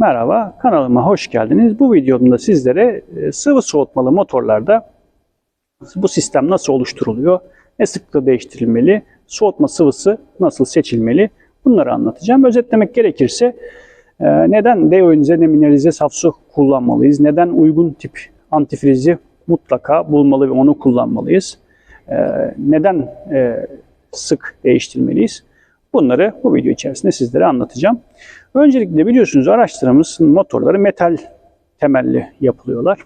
Merhaba, kanalıma hoş geldiniz. Bu videomda sizlere e, sıvı soğutmalı motorlarda bu sistem nasıl oluşturuluyor, ne sıklıkla değiştirilmeli, soğutma sıvısı nasıl seçilmeli bunları anlatacağım. Özetlemek gerekirse e, neden deiyonize demineralize saf su kullanmalıyız, neden uygun tip antifrizi mutlaka bulmalı ve onu kullanmalıyız, e, neden sık değiştirmeliyiz bunları bu video içerisinde sizlere anlatacağım. Öncelikle biliyorsunuz araçlarımızın motorları metal temelli yapılıyorlar.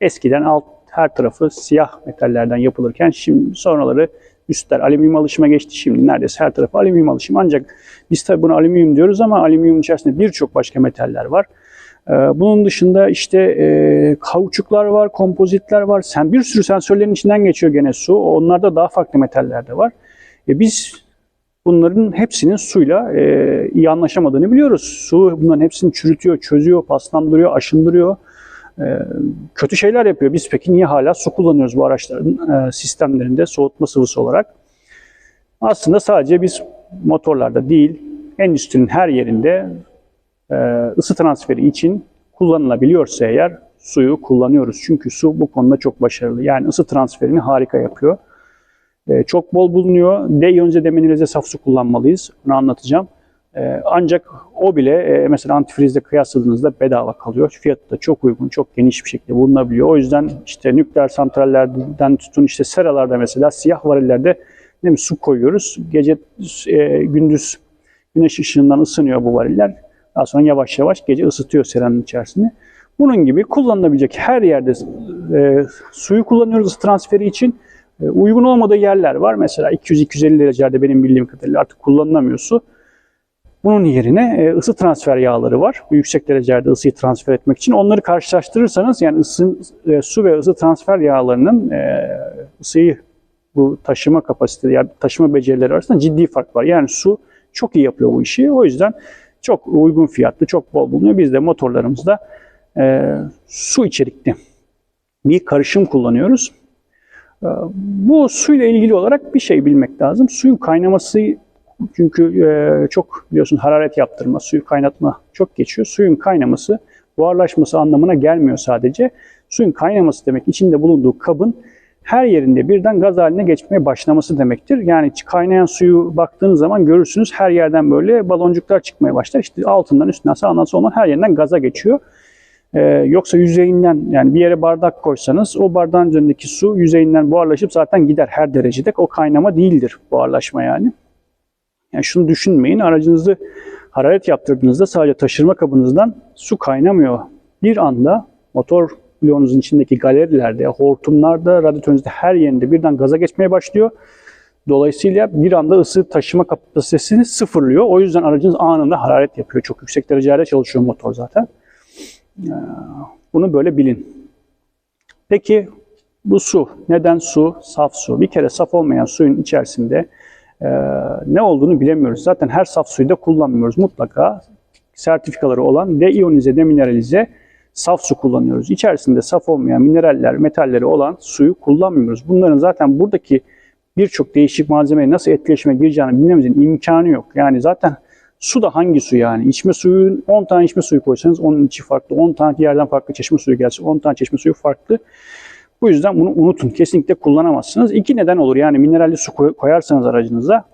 Eskiden alt her tarafı siyah metallerden yapılırken şimdi sonraları üstler alüminyum alışıma geçti. Şimdi neredeyse her tarafı alüminyum alışım. Ancak biz tabi buna alüminyum diyoruz ama alüminyum içerisinde birçok başka metaller var. Ee, bunun dışında işte e, kauçuklar var, kompozitler var. Sen bir sürü sensörlerin içinden geçiyor gene su. Onlarda daha farklı metaller de var. E, biz bunların hepsinin suyla e, iyi anlaşamadığını biliyoruz. Su bunların hepsini çürütüyor, çözüyor, paslandırıyor, aşındırıyor. E, kötü şeyler yapıyor. Biz peki niye hala su kullanıyoruz bu araçların e, sistemlerinde soğutma sıvısı olarak? Aslında sadece biz motorlarda değil, endüstrinin her yerinde e, ısı transferi için kullanılabiliyorsa eğer suyu kullanıyoruz. Çünkü su bu konuda çok başarılı. Yani ısı transferini harika yapıyor. E, çok bol bulunuyor. D-iyonize demineralize saf su kullanmalıyız. Bunu anlatacağım. E, ancak o bile e, mesela antifrizle kıyasladığınızda bedava kalıyor. Fiyatı da çok uygun, çok geniş bir şekilde bulunabiliyor. O yüzden işte nükleer santrallerden tutun işte seralarda mesela siyah varillerde değil mi, su koyuyoruz. Gece e, gündüz güneş ışığından ısınıyor bu variller. Daha sonra yavaş yavaş gece ısıtıyor seranın içerisini. Bunun gibi kullanılabilecek her yerde e, suyu kullanıyoruz transferi için. E, uygun olmadığı yerler var. Mesela 200-250 derecelerde benim bildiğim kadarıyla artık kullanılamıyor su. Bunun yerine e, ısı transfer yağları var. Bu yüksek derecelerde ısıyı transfer etmek için. Onları karşılaştırırsanız yani ısı, e, su ve ısı transfer yağlarının ısıyı bu taşıma kapasiteleri, yani taşıma becerileri arasında ciddi fark var. Yani su çok iyi yapıyor bu işi. O yüzden çok uygun fiyatlı, çok bol bulunuyor. Biz de motorlarımızda e, su içerikli bir karışım kullanıyoruz. Ee, bu suyla ilgili olarak bir şey bilmek lazım. Suyun kaynaması çünkü e, çok biliyorsun hararet yaptırma, suyu kaynatma çok geçiyor. Suyun kaynaması buharlaşması anlamına gelmiyor sadece. Suyun kaynaması demek içinde bulunduğu kabın her yerinde birden gaz haline geçmeye başlaması demektir. Yani kaynayan suyu baktığınız zaman görürsünüz her yerden böyle baloncuklar çıkmaya başlar. İşte altından üstünden sağından solundan her yerinden gaza geçiyor. Ee, yoksa yüzeyinden yani bir yere bardak koysanız o bardağın üzerindeki su yüzeyinden buharlaşıp zaten gider her derecede. O kaynama değildir buharlaşma yani. Yani şunu düşünmeyin aracınızı hararet yaptırdığınızda sadece taşırma kabınızdan su kaynamıyor. Bir anda motor bloğunuzun içindeki galerilerde, hortumlarda, radyatörünüzde her yerinde birden gaza geçmeye başlıyor. Dolayısıyla bir anda ısı taşıma kapasitesini sıfırlıyor. O yüzden aracınız anında hararet yapıyor. Çok yüksek derecelerde çalışıyor motor zaten. Bunu böyle bilin. Peki bu su, neden su? Saf su. Bir kere saf olmayan suyun içerisinde e, ne olduğunu bilemiyoruz. Zaten her saf suyu da kullanmıyoruz. Mutlaka sertifikaları olan deiyonize, demineralize saf su kullanıyoruz. İçerisinde saf olmayan mineraller, metalleri olan suyu kullanmıyoruz. Bunların zaten buradaki birçok değişik malzemeyle nasıl etkileşime gireceğini bilmemizin imkanı yok. Yani zaten Su da hangi su yani? İçme suyu 10 tane içme suyu koysanız onun içi farklı. 10 tane yerden farklı çeşme suyu gelse 10 tane çeşme suyu farklı. Bu yüzden bunu unutun. Kesinlikle kullanamazsınız. İki neden olur. Yani mineralli su koyarsanız aracınıza.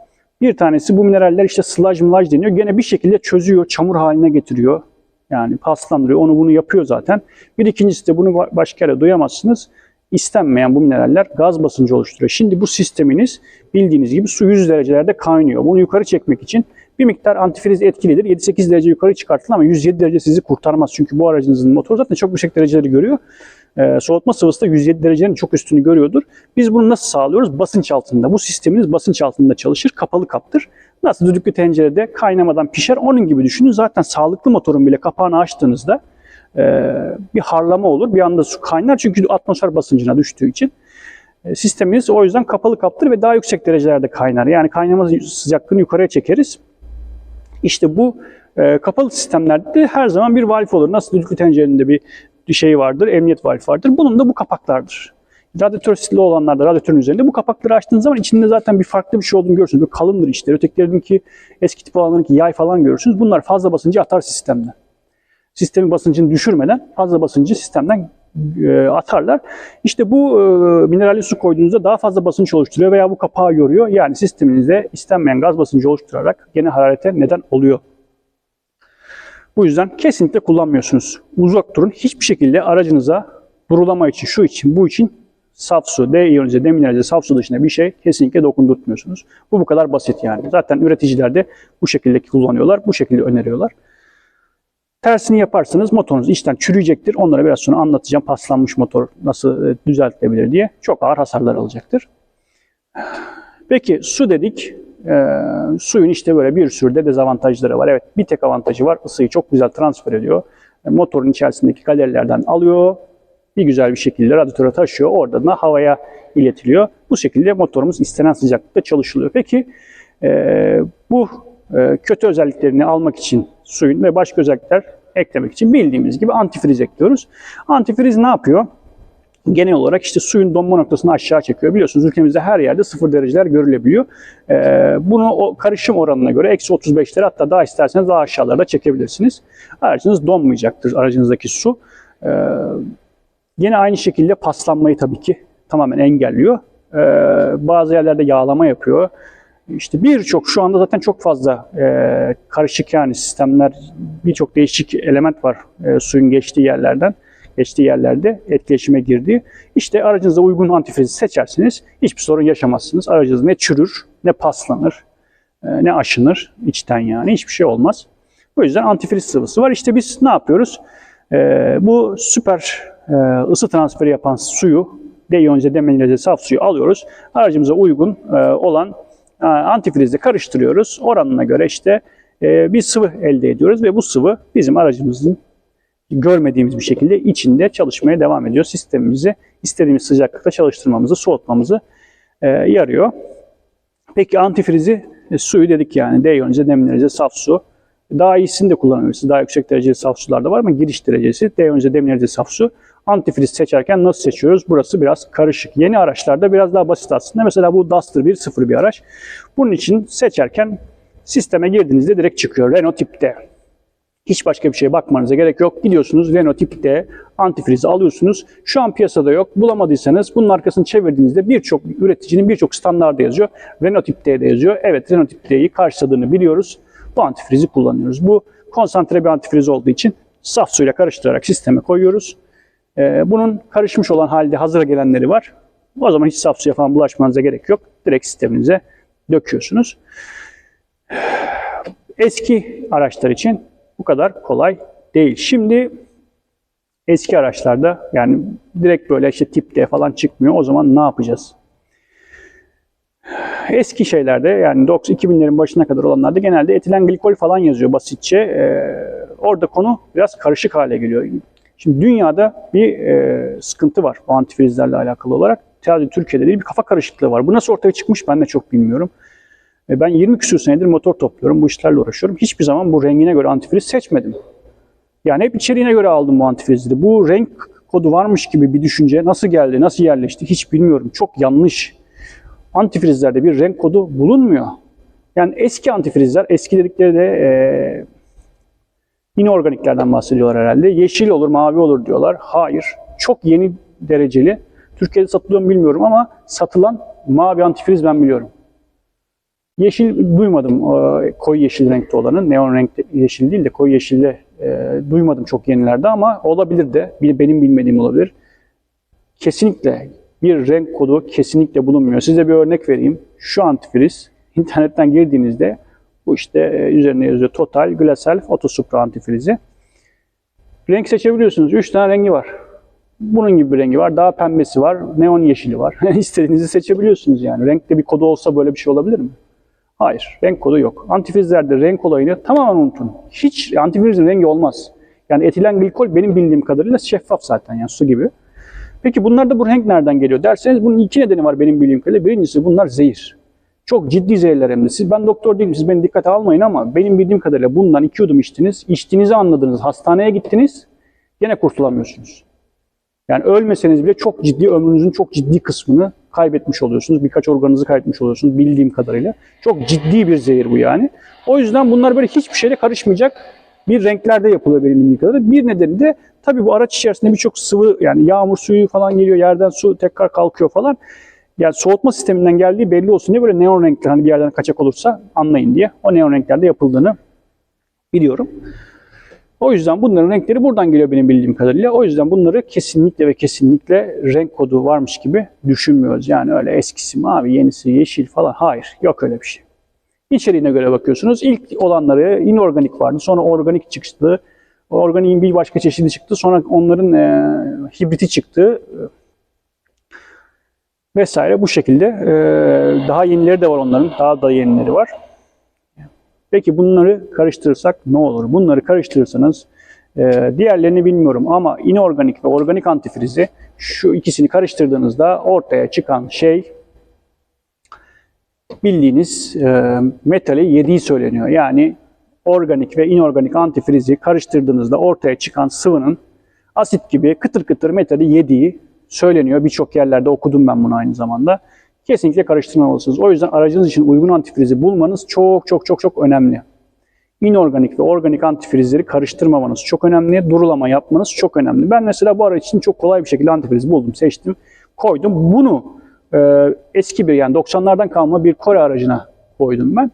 Bir tanesi bu mineraller işte sludge mlaj deniyor. Gene bir şekilde çözüyor, çamur haline getiriyor. Yani paslandırıyor. Onu bunu yapıyor zaten. Bir ikincisi de bunu başka yere duyamazsınız. İstenmeyen bu mineraller gaz basıncı oluşturuyor. Şimdi bu sisteminiz bildiğiniz gibi su 100 derecelerde kaynıyor. Bunu yukarı çekmek için bir miktar antifriz etkilidir. 7-8 derece yukarı çıkartılır ama 107 derece sizi kurtarmaz. Çünkü bu aracınızın motoru zaten çok yüksek dereceleri görüyor. Ee, soğutma sıvısı da 107 derecenin çok üstünü görüyordur. Biz bunu nasıl sağlıyoruz? Basınç altında. Bu sisteminiz basınç altında çalışır. Kapalı kaptır. Nasıl düdüklü tencerede kaynamadan pişer onun gibi düşünün. Zaten sağlıklı motorun bile kapağını açtığınızda e, bir harlama olur. Bir anda su kaynar çünkü atmosfer basıncına düştüğü için. E, sisteminiz o yüzden kapalı kaptır ve daha yüksek derecelerde kaynar. Yani kaynama sıcaklığını yukarıya çekeriz. İşte bu e, kapalı sistemlerde her zaman bir valf olur. Nasıl düdüklü tencerenin bir şey vardır, emniyet valfi vardır. Bunun da bu kapaklardır. Radyatör sitli olanlarda radyatörün üzerinde bu kapakları açtığınız zaman içinde zaten bir farklı bir şey olduğunu görürsünüz. Böyle kalındır işte. Ötekilerinki eski tip olanlarınki yay falan görürsünüz. Bunlar fazla basıncı atar sistemden. Sistemin basıncını düşürmeden fazla basıncı sistemden atarlar. İşte bu e, mineralli su koyduğunuzda daha fazla basınç oluşturuyor veya bu kapağı yoruyor. Yani sisteminizde istenmeyen gaz basıncı oluşturarak gene hararete neden oluyor. Bu yüzden kesinlikle kullanmıyorsunuz. Uzak durun. Hiçbir şekilde aracınıza durulama için, şu için, bu için saf su, D iyonize, D saf su dışında bir şey kesinlikle dokundurtmuyorsunuz. Bu bu kadar basit yani. Zaten üreticiler de bu şekilde kullanıyorlar, bu şekilde öneriyorlar. Tersini yaparsanız motorunuz içten çürüyecektir. Onlara biraz sonra anlatacağım paslanmış motor nasıl e, düzeltilebilir diye. Çok ağır hasarlar alacaktır. Peki su dedik. Ee, suyun işte böyle bir sürü de dezavantajları var. Evet bir tek avantajı var. Isıyı çok güzel transfer ediyor. E, motorun içerisindeki galerilerden alıyor. Bir güzel bir şekilde radyatöre taşıyor. Oradan da havaya iletiliyor. Bu şekilde motorumuz istenen sıcaklıkta çalışılıyor. Peki e, bu e, kötü özelliklerini almak için suyun ve başka özellikler eklemek için bildiğimiz gibi antifriz ekliyoruz. Antifriz ne yapıyor? genel olarak işte suyun donma noktasını aşağı çekiyor. Biliyorsunuz ülkemizde her yerde sıfır dereceler görülebiliyor. Ee, bunu o karışım oranına göre eksi 35'lere hatta daha isterseniz daha aşağılarda çekebilirsiniz. Aracınız donmayacaktır aracınızdaki su. Ee, yine aynı şekilde paslanmayı tabii ki tamamen engelliyor. Ee, bazı yerlerde yağlama yapıyor. İşte birçok şu anda zaten çok fazla e, karışık yani sistemler birçok değişik element var e, suyun geçtiği yerlerden geçtiği yerlerde etkileşime girdiği. İşte aracınıza uygun antifrizi seçerseniz hiçbir sorun yaşamazsınız. Aracınız ne çürür, ne paslanır, e, ne aşınır içten yani hiçbir şey olmaz. O yüzden antifriz sıvısı var. İşte biz ne yapıyoruz? E, bu süper e, ısı transferi yapan suyu, deyonize, deminize saf suyu alıyoruz. Aracımıza uygun olan antifrizle karıştırıyoruz. Oranına göre işte bir sıvı elde ediyoruz ve bu sıvı bizim aracımızın görmediğimiz bir şekilde içinde çalışmaya devam ediyor. Sistemimizi istediğimiz sıcaklıkta çalıştırmamızı, soğutmamızı e, yarıyor. Peki antifrizi e, suyu dedik yani deyonize, demineralize, saf su. Daha iyisini de kullanabilirsiniz. Daha yüksek dereceli saf sular da var ama giriş derecesi deyonize, demineralize, saf su. Antifriz seçerken nasıl seçiyoruz? Burası biraz karışık. Yeni araçlarda biraz daha basit aslında. Mesela bu Duster 1.0 bir araç. Bunun için seçerken sisteme girdiğinizde direkt çıkıyor. Renault tipte. Hiç başka bir şeye bakmanıza gerek yok. Gidiyorsunuz Renault Tip'te antifrizi alıyorsunuz. Şu an piyasada yok. Bulamadıysanız bunun arkasını çevirdiğinizde birçok üreticinin birçok standardı yazıyor. Renault Tip'te de yazıyor. Evet Renault Tip'te'yi karşıladığını biliyoruz. Bu antifrizi kullanıyoruz. Bu konsantre bir antifriz olduğu için saf suyla karıştırarak sisteme koyuyoruz. Ee, bunun karışmış olan halde hazıra gelenleri var. O zaman hiç saf suya falan bulaşmanıza gerek yok. Direkt sisteminize döküyorsunuz. Eski araçlar için bu kadar kolay değil. Şimdi eski araçlarda yani direkt böyle işte tip D falan çıkmıyor. O zaman ne yapacağız? Eski şeylerde yani 2000'lerin başına kadar olanlarda genelde etilen glikol falan yazıyor basitçe. Ee, orada konu biraz karışık hale geliyor. Şimdi dünyada bir e, sıkıntı var bu antifrizlerle alakalı olarak. Sadece Türkiye'de değil bir kafa karışıklığı var. Bu nasıl ortaya çıkmış ben de çok bilmiyorum. E, ben 20 küsur senedir motor topluyorum, bu işlerle uğraşıyorum. Hiçbir zaman bu rengine göre antifriz seçmedim. Yani hep içeriğine göre aldım bu antifrizleri. Bu renk kodu varmış gibi bir düşünce nasıl geldi, nasıl yerleşti hiç bilmiyorum. Çok yanlış. Antifrizlerde bir renk kodu bulunmuyor. Yani eski antifrizler, eski dedikleri de e, inorganiklerden bahsediyorlar herhalde. Yeşil olur, mavi olur diyorlar. Hayır. Çok yeni dereceli. Türkiye'de satılıyor mu bilmiyorum ama satılan mavi antifriz ben biliyorum. Yeşil duymadım koyu yeşil renkte olanın. Neon renkte yeşil değil de koyu yeşilde e, duymadım çok yenilerde ama olabilir de benim bilmediğim olabilir. Kesinlikle bir renk kodu kesinlikle bulunmuyor. Size bir örnek vereyim. Şu antifriz internetten girdiğinizde bu işte e, üzerine yazıyor Total Glacelf Otosupra antifrizi. Renk seçebiliyorsunuz. 3 tane rengi var. Bunun gibi bir rengi var. Daha pembesi var. Neon yeşili var. İstediğinizi seçebiliyorsunuz yani. Renkte bir kodu olsa böyle bir şey olabilir mi? Hayır, renk kodu yok. Antifrizlerde renk olayını tamamen unutun. Hiç antifrizin rengi olmaz. Yani etilen glikol benim bildiğim kadarıyla şeffaf zaten yani su gibi. Peki bunlarda bu renk nereden geliyor derseniz bunun iki nedeni var benim bildiğim kadarıyla. Birincisi bunlar zehir. Çok ciddi zehirler hem de. Siz, ben doktor değilim, siz beni dikkate almayın ama benim bildiğim kadarıyla bundan iki yudum içtiniz, içtiğinizi anladınız, hastaneye gittiniz, gene kurtulamıyorsunuz. Yani ölmeseniz bile çok ciddi, ömrünüzün çok ciddi kısmını kaybetmiş oluyorsunuz. Birkaç organınızı kaybetmiş oluyorsunuz bildiğim kadarıyla. Çok ciddi bir zehir bu yani. O yüzden bunlar böyle hiçbir şeyle karışmayacak Bir renklerde yapılıyor benim bildiğim kadarıyla. Bir nedeni de tabii bu araç içerisinde birçok sıvı yani yağmur suyu falan geliyor. Yerden su tekrar kalkıyor falan. Yani soğutma sisteminden geldiği belli olsun diye böyle neon renkler hani bir yerden kaçak olursa anlayın diye. O neon renklerde yapıldığını biliyorum. O yüzden bunların renkleri buradan geliyor benim bildiğim kadarıyla. O yüzden bunları kesinlikle ve kesinlikle renk kodu varmış gibi düşünmüyoruz. Yani öyle eskisi mavi, yenisi yeşil falan. Hayır, yok öyle bir şey. İçeriğine göre bakıyorsunuz. İlk olanları inorganik vardı. Sonra organik çıktı. Organiğin bir başka çeşidi çıktı. Sonra onların e, hibriti çıktı. Vesaire bu şekilde. E, daha yenileri de var onların. Daha da yenileri var. Peki bunları karıştırırsak ne olur? Bunları karıştırırsanız e, diğerlerini bilmiyorum ama inorganik ve organik antifrizi şu ikisini karıştırdığınızda ortaya çıkan şey bildiğiniz e, metali yediği söyleniyor. Yani organik ve inorganik antifrizi karıştırdığınızda ortaya çıkan sıvının asit gibi kıtır kıtır metali yediği söyleniyor. Birçok yerlerde okudum ben bunu aynı zamanda. Kesinlikle karıştırmamalısınız. O yüzden aracınız için uygun antifrizi bulmanız çok çok çok çok önemli. İnorganik ve organik antifrizleri karıştırmamanız çok önemli. Durulama yapmanız çok önemli. Ben mesela bu araç için çok kolay bir şekilde antifriz buldum, seçtim, koydum. Bunu e, eski bir yani 90'lardan kalma bir Kore aracına koydum ben.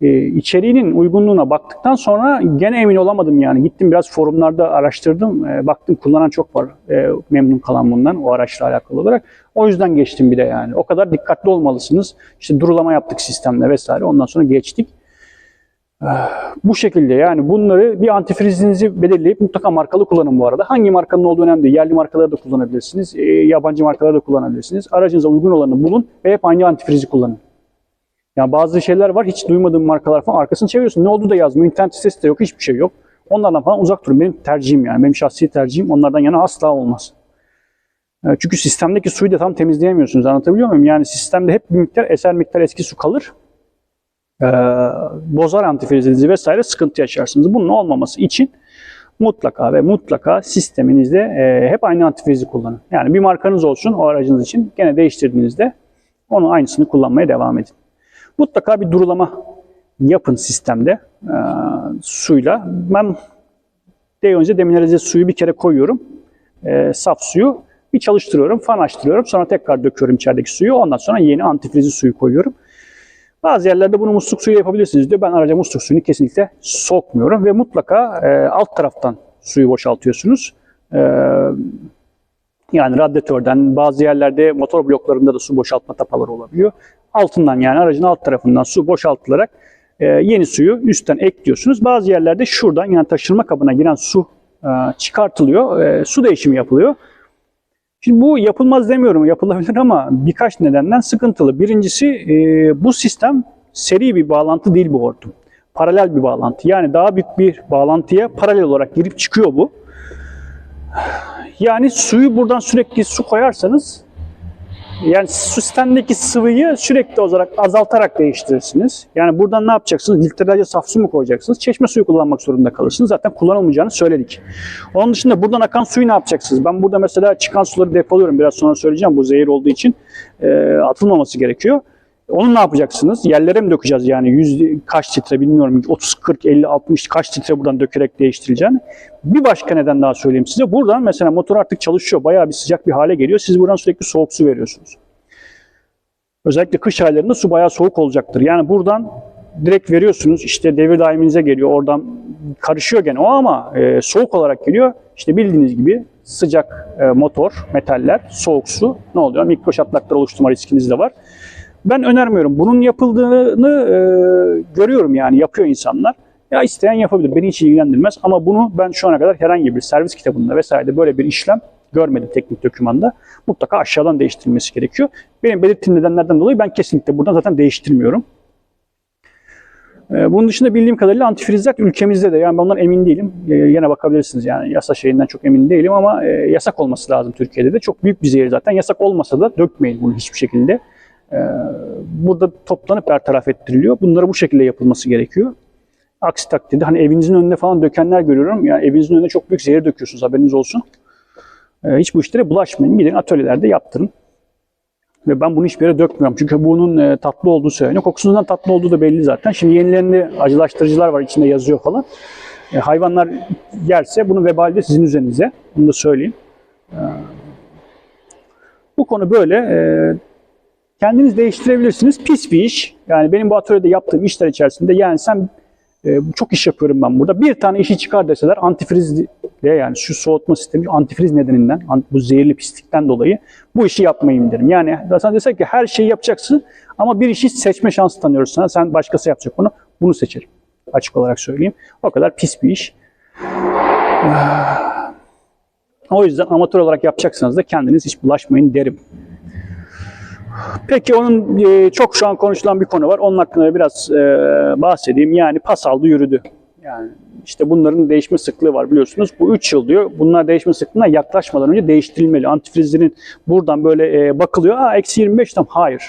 E, içeriğinin uygunluğuna baktıktan sonra gene emin olamadım yani. Gittim biraz forumlarda araştırdım. E, baktım kullanan çok var. E, memnun kalan bundan o araçla alakalı olarak. O yüzden geçtim bir de yani. O kadar dikkatli olmalısınız. İşte durulama yaptık sistemle vesaire. Ondan sonra geçtik. E, bu şekilde yani bunları bir antifrizinizi belirleyip mutlaka markalı kullanın bu arada. Hangi markanın olduğu önemli değil. Yerli markaları da kullanabilirsiniz. E, yabancı markaları da kullanabilirsiniz. Aracınıza uygun olanı bulun ve hep aynı antifrizi kullanın. Yani bazı şeyler var hiç duymadığım markalar falan arkasını çeviriyorsun. Ne olduğu da yazmıyor. İnternet sitesi de yok. Hiçbir şey yok. Onlardan falan uzak durun. Benim tercihim yani. Benim şahsi tercihim onlardan yana asla olmaz. E, Çünkü sistemdeki suyu da tam temizleyemiyorsunuz. Anlatabiliyor muyum? Yani sistemde hep bir miktar eser miktar eski su kalır. Ee, bozar antifrizinizi vesaire sıkıntı yaşarsınız. Bunun olmaması için mutlaka ve mutlaka sisteminizde e, hep aynı antifrizi kullanın. Yani bir markanız olsun o aracınız için gene değiştirdiğinizde onun aynısını kullanmaya devam edin. Mutlaka bir durulama yapın sistemde e, suyla. Ben de önce deminerize suyu bir kere koyuyorum. E, saf suyu bir çalıştırıyorum, fan açtırıyorum. Sonra tekrar döküyorum içerideki suyu. Ondan sonra yeni antifrizi suyu koyuyorum. Bazı yerlerde bunu musluk suyu yapabilirsiniz diyor. Ben araca musluk suyunu kesinlikle sokmuyorum ve mutlaka e, alt taraftan suyu boşaltıyorsunuz. E, yani radyatörden bazı yerlerde motor bloklarında da su boşaltma tapaları olabiliyor. Altından yani aracın alt tarafından su boşaltılarak e, yeni suyu üstten ekliyorsunuz. Bazı yerlerde şuradan yani taşırma kabına giren su e, çıkartılıyor. E, su değişimi yapılıyor. Şimdi bu yapılmaz demiyorum, yapılabilir ama birkaç nedenden sıkıntılı. Birincisi e, bu sistem seri bir bağlantı değil bu hortum. Paralel bir bağlantı. Yani daha büyük bir bağlantıya paralel olarak girip çıkıyor bu. Yani suyu buradan sürekli su koyarsanız yani sistemdeki sıvıyı sürekli olarak azaltarak değiştirirsiniz. Yani buradan ne yapacaksınız? Litrelerce saf su mu koyacaksınız? Çeşme suyu kullanmak zorunda kalırsınız. Zaten kullanılmayacağını söyledik. Onun dışında buradan akan suyu ne yapacaksınız? Ben burada mesela çıkan suları depoluyorum. Biraz sonra söyleyeceğim. Bu zehir olduğu için e, atılmaması gerekiyor. Onu ne yapacaksınız? Yerlere mi dökeceğiz yani? Yüz, kaç litre bilmiyorum. 30, 40, 50, 60 kaç litre buradan dökerek değiştireceğini. Bir başka neden daha söyleyeyim size. Buradan mesela motor artık çalışıyor. Bayağı bir sıcak bir hale geliyor. Siz buradan sürekli soğuk su veriyorsunuz. Özellikle kış aylarında su bayağı soğuk olacaktır. Yani buradan direkt veriyorsunuz. İşte devir daiminize geliyor. Oradan karışıyor gene o ama e, soğuk olarak geliyor. İşte bildiğiniz gibi sıcak e, motor, metaller, soğuk su ne oluyor? Mikro çatlaklar oluşturma riskiniz de var. Ben önermiyorum. Bunun yapıldığını e, görüyorum yani yapıyor insanlar. Ya isteyen yapabilir. Beni hiç ilgilendirmez. Ama bunu ben şu ana kadar herhangi bir servis kitabında vesairede böyle bir işlem görmedim teknik dokümanda. Mutlaka aşağıdan değiştirilmesi gerekiyor. Benim belirttiğim nedenlerden dolayı ben kesinlikle buradan zaten değiştirmiyorum. Ee, Bunun dışında bildiğim kadarıyla antifrizler ülkemizde de yani ondan emin değilim. Ee, Yine bakabilirsiniz yani yasa şeyinden çok emin değilim ama e, yasak olması lazım Türkiye'de de. Çok büyük bir zehir zaten. Yasak olmasa da dökmeyin bunu hiçbir şekilde. Ee, Burada toplanıp bertaraf ettiriliyor. Bunları bu şekilde yapılması gerekiyor. Aksi takdirde hani evinizin önünde falan dökenler görüyorum. Yani evinizin önünde çok büyük zehir döküyorsunuz haberiniz olsun. Ee, Hiç bu işlere bulaşmayın. Gidin atölyelerde yaptırın. Ve ben bunu hiçbir yere dökmüyorum. Çünkü bunun e, tatlı olduğu söyleniyor. Kokusundan tatlı olduğu da belli zaten. Şimdi yenilerinde acılaştırıcılar var içinde yazıyor falan. E, hayvanlar yerse bunun vebali de sizin üzerinize. Bunu da söyleyeyim. E, bu konu böyle. Kendiniz değiştirebilirsiniz. Pis bir iş. Yani benim bu atölyede yaptığım işler içerisinde yani sen e, çok iş yapıyorum ben burada. Bir tane işi çıkar deseler antifrizle yani şu soğutma sistemi antifriz nedeninden bu zehirli pislikten dolayı bu işi yapmayayım derim. Yani sen desek ki her şeyi yapacaksın ama bir işi seçme şansı tanıyoruz sana. Sen başkası yapacak onu. Bunu seçerim. Açık olarak söyleyeyim. O kadar pis bir iş. O yüzden amatör olarak yapacaksanız da kendiniz hiç bulaşmayın derim. Peki onun e, çok şu an konuşulan bir konu var. Onun hakkında biraz e, bahsedeyim. Yani pas aldı yürüdü. Yani işte bunların değişme sıklığı var biliyorsunuz. Bu 3 yıl diyor. Bunlar değişme sıklığına yaklaşmadan önce değiştirilmeli. Antifrizlerin buradan böyle e, bakılıyor. Aa eksi 25 tam. Hayır.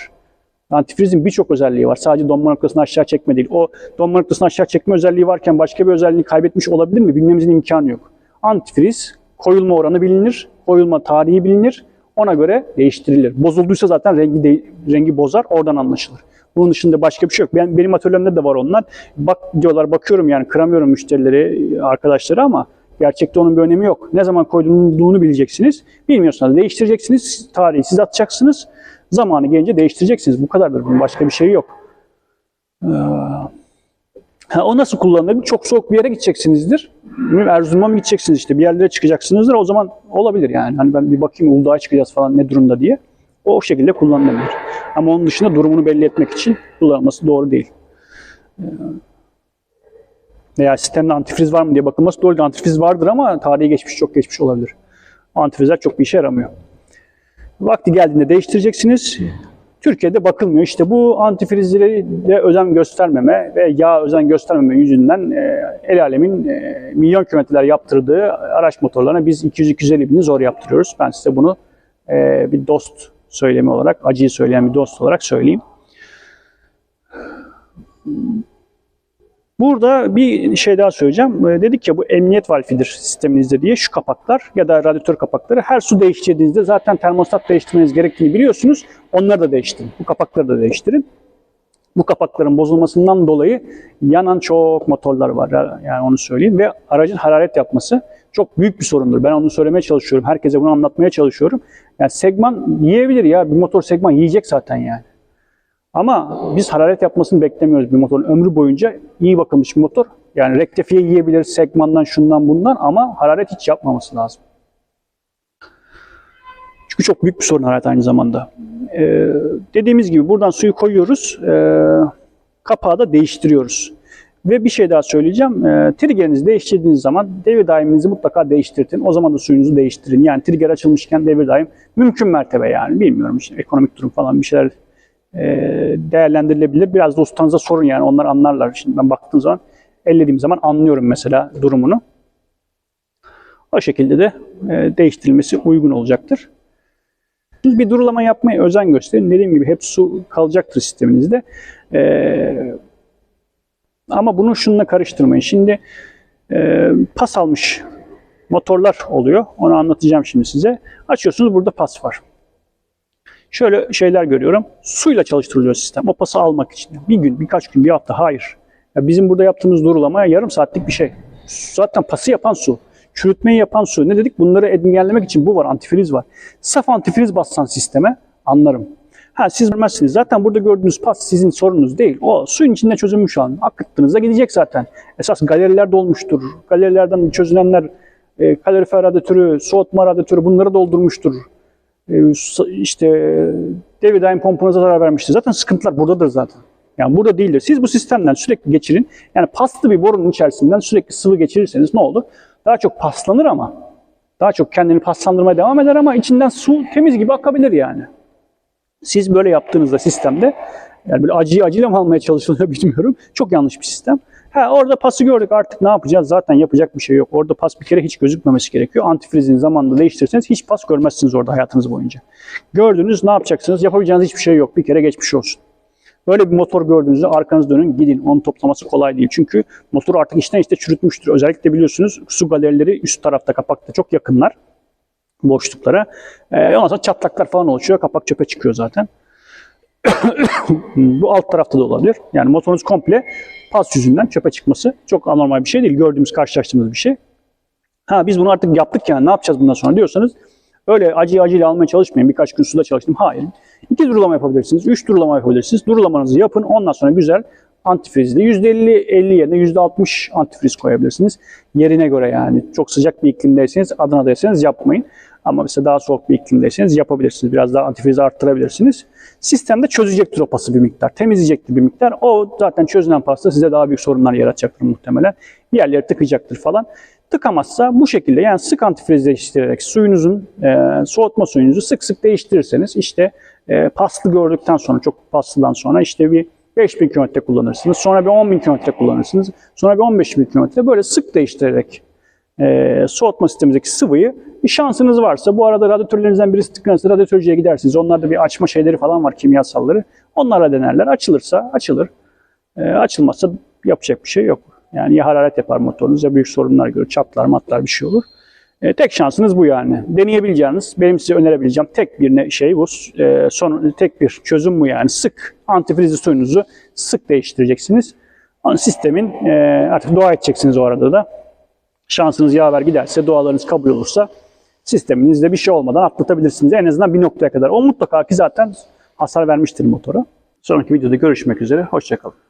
Antifrizin birçok özelliği var. Sadece donma noktasını aşağı çekme değil. O donma noktasını aşağı çekme özelliği varken başka bir özelliğini kaybetmiş olabilir mi? Bilmemizin imkanı yok. Antifriz koyulma oranı bilinir. Koyulma tarihi bilinir. Ona göre değiştirilir. Bozulduysa zaten rengi de- rengi bozar. Oradan anlaşılır. Bunun dışında başka bir şey yok. Ben, benim atölyemde de var onlar. Bak diyorlar bakıyorum yani kıramıyorum müşterileri, arkadaşları ama gerçekte onun bir önemi yok. Ne zaman koyduğunu bileceksiniz. Bilmiyorsanız değiştireceksiniz. Tarihi siz atacaksınız. Zamanı gelince değiştireceksiniz. Bu kadardır. Bunun başka bir şeyi yok. Ee, Ha, o nasıl kullanılır? Çok soğuk bir yere gideceksinizdir. Erzurum'a mı gideceksiniz işte bir yerlere çıkacaksınızdır. O zaman olabilir yani. Hani ben bir bakayım Uludağ'a çıkacağız falan ne durumda diye. O şekilde kullanılabilir. Ama onun dışında durumunu belli etmek için kullanılması doğru değil. Ee, Veya sistemde antifriz var mı diye bakılması doğru değil. Antifriz vardır ama tarihi geçmiş çok geçmiş olabilir. Antifrizler çok bir işe yaramıyor. Vakti geldiğinde değiştireceksiniz. Türkiye'de bakılmıyor. İşte bu antifrizlere de özen göstermeme ve yağ özen göstermeme yüzünden e, el alemin e, milyon kilometreler yaptırdığı araç motorlarına biz 200-250 bini zor yaptırıyoruz. Ben size bunu e, bir dost söylemi olarak, acıyı söyleyen bir dost olarak söyleyeyim. Burada bir şey daha söyleyeceğim. Ee, Dedik ya bu emniyet valfidir sisteminizde diye şu kapaklar ya da radyatör kapakları her su değiştirdiğinizde zaten termostat değiştirmeniz gerektiğini biliyorsunuz. Onları da değiştirin. Bu kapakları da değiştirin. Bu kapakların bozulmasından dolayı yanan çok motorlar var. Yani onu söyleyeyim. Ve aracın hararet yapması çok büyük bir sorundur. Ben onu söylemeye çalışıyorum. Herkese bunu anlatmaya çalışıyorum. Yani segman yiyebilir ya. Bir motor segman yiyecek zaten yani. Ama biz hararet yapmasını beklemiyoruz bir motorun ömrü boyunca. iyi bakılmış bir motor. Yani rektifiye yiyebilir segmandan şundan bundan ama hararet hiç yapmaması lazım. Çünkü çok büyük bir sorun hararet aynı zamanda. Ee, dediğimiz gibi buradan suyu koyuyoruz. Ee, kapağı da değiştiriyoruz. Ve bir şey daha söyleyeceğim. E, triggerinizi değiştirdiğiniz zaman devir daiminizi mutlaka değiştirin. O zaman da suyunuzu değiştirin. Yani trigger açılmışken devir daim mümkün mertebe yani. Bilmiyorum işte ekonomik durum falan bir şeyler e, değerlendirilebilir. Biraz da ustanıza sorun yani onlar anlarlar. Şimdi ben baktığım zaman ellediğim zaman anlıyorum mesela durumunu. O şekilde de e, değiştirilmesi uygun olacaktır. Bir durulama yapmaya özen gösterin. Dediğim gibi hep su kalacaktır sisteminizde. E, ama bunu şununla karıştırmayın. Şimdi e, pas almış motorlar oluyor. Onu anlatacağım şimdi size. Açıyorsunuz burada pas var. Şöyle şeyler görüyorum. Suyla çalıştırılıyor sistem. O pası almak için. Bir gün, birkaç gün, bir hafta. Hayır. Ya bizim burada yaptığımız durulama yarım saatlik bir şey. Zaten pası yapan su. Çürütmeyi yapan su. Ne dedik? Bunları engellemek için bu var. Antifriz var. Saf antifriz bassan sisteme anlarım. Ha siz bilmezsiniz. Zaten burada gördüğünüz pas sizin sorununuz değil. O suyun içinde çözülmüş şu an. Akıttığınızda gidecek zaten. Esas galeriler dolmuştur. Galerilerden çözülenler e, kalorifer radyatörü, soğutma radyatörü bunları doldurmuştur. E, s- işte devir daim pompunuza zarar vermiştir. Zaten sıkıntılar buradadır zaten. Yani burada değildir. Siz bu sistemden sürekli geçirin. Yani paslı bir borunun içerisinden sürekli sıvı geçirirseniz ne olur? Daha çok paslanır ama daha çok kendini paslandırmaya devam eder ama içinden su temiz gibi akabilir yani. Siz böyle yaptığınızda sistemde yani böyle acıyı acıyla mı almaya çalışılıyor bilmiyorum. Çok yanlış bir sistem. Ha orada pası gördük artık ne yapacağız? Zaten yapacak bir şey yok. Orada pas bir kere hiç gözükmemesi gerekiyor. Antifrizini zamanında değiştirirseniz hiç pas görmezsiniz orada hayatınız boyunca. Gördünüz ne yapacaksınız? Yapabileceğiniz hiçbir şey yok. Bir kere geçmiş olsun. Böyle bir motor gördüğünüzde arkanız dönün gidin. Onun toplaması kolay değil. Çünkü motor artık içten içte çürütmüştür. Özellikle biliyorsunuz su galerileri üst tarafta kapakta çok yakınlar boşluklara. Ee, ondan sonra çatlaklar falan oluşuyor. Kapak çöpe çıkıyor zaten. Bu alt tarafta da olabilir. Yani motorunuz komple pas yüzünden çöpe çıkması çok anormal bir şey değil. Gördüğümüz, karşılaştığımız bir şey. Ha biz bunu artık yaptık yani ne yapacağız bundan sonra diyorsanız öyle acı acıyla almaya çalışmayın. Birkaç gün suda çalıştım. Hayır. İki durulama yapabilirsiniz. Üç durulama yapabilirsiniz. Durulamanızı yapın. Ondan sonra güzel antifrizli. %50 50 yerine %60 antifriz koyabilirsiniz. Yerine göre yani. Çok sıcak bir iklimdeyseniz Adana'dayseniz yapmayın. Ama mesela daha soğuk bir iklimdeyseniz yapabilirsiniz. Biraz daha antifrizi arttırabilirsiniz. Sistemde çözecektir o pası bir miktar. Temizleyecektir bir miktar. O zaten çözülen pasta size daha büyük sorunlar yaratacaktır muhtemelen. Bir yerleri tıkayacaktır falan. Tıkamazsa bu şekilde yani sık antifriz değiştirerek suyunuzun e, soğutma suyunuzu sık sık değiştirirseniz işte e, paslı gördükten sonra çok paslıdan sonra işte bir 5000 kilometre kullanırsınız. Sonra bir 10.000 kilometre kullanırsınız. Sonra bir 15.000 kilometre böyle sık değiştirerek e, soğutma sistemimizdeki sıvıyı bir şansınız varsa bu arada radyatörlerinizden birisi tıkanırsa radyatörcüye gidersiniz. Onlarda bir açma şeyleri falan var kimyasalları. Onlarla denerler. Açılırsa açılır. E, açılmazsa yapacak bir şey yok. Yani ya hararet yapar motorunuz ya büyük sorunlar görür. Çatlar matlar bir şey olur. E, tek şansınız bu yani. Deneyebileceğiniz, benim size önerebileceğim tek bir şey bu. E, son, tek bir çözüm bu yani. Sık antifrizli suyunuzu sık değiştireceksiniz. Sistemin e, artık dua edeceksiniz o arada da. Şansınız yaver giderse, dualarınız kabul olursa sisteminizde bir şey olmadan atlatabilirsiniz. En azından bir noktaya kadar. O mutlaka ki zaten hasar vermiştir motora. Sonraki videoda görüşmek üzere. Hoşçakalın.